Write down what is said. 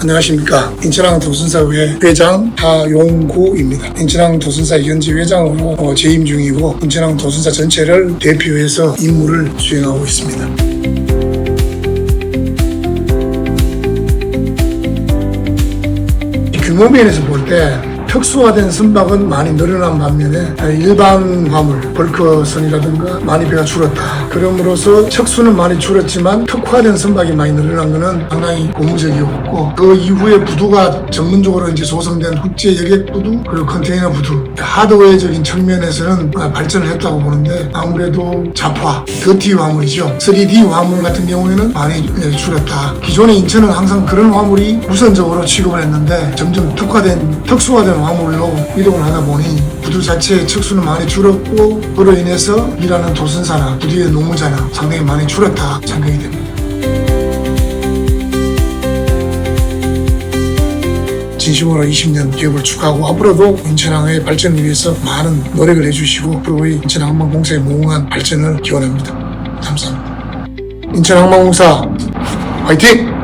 안녕하십니까. 인천항 도순사회 회장 하용구입니다. 인천항 도순사 현지 회장으로 어, 재임 중이고 인천항 도순사 전체를 대표해서 임무를 수행하고 있습니다. 규모 면에서 볼 때 특수화된 선박은 많이 늘어난 반면에 일반 화물, 벌크선이라든가 많이 배가 줄었다. 그럼으로써 척수는 많이 줄었지만 특화된 선박이 많이 늘어난 것은 상당히 고무적이었고 그 이후에 부두가 전문적으로 이제 조성된 국제 여객 부두 그리고 컨테이너 부두 하드웨어적인 측면에서는 발전을 했다고 보는데 아무래도 자파, 더티 화물이죠. 3D 화물 같은 경우에는 많이 줄었다. 기존에 인천은 항상 그런 화물이 우선적으로 취급을 했는데 점점 특화된 특수화된 화물로 이동을 하다 보니 부두 자체의 척수는 많이 줄었고 그로 인해서 일하는 도선사나 부두의 노무자나 상당히 많이 줄었다 생각이 됩니다. 진심으로 20년 기업을 축하하고 앞으로도 인천항의 발전을 위해서 많은 노력을 해주시고 앞으로 우리 인천항만공사의 무궁한 발전을 기원합니다. 감사합니다. 인천항만공사 화이팅!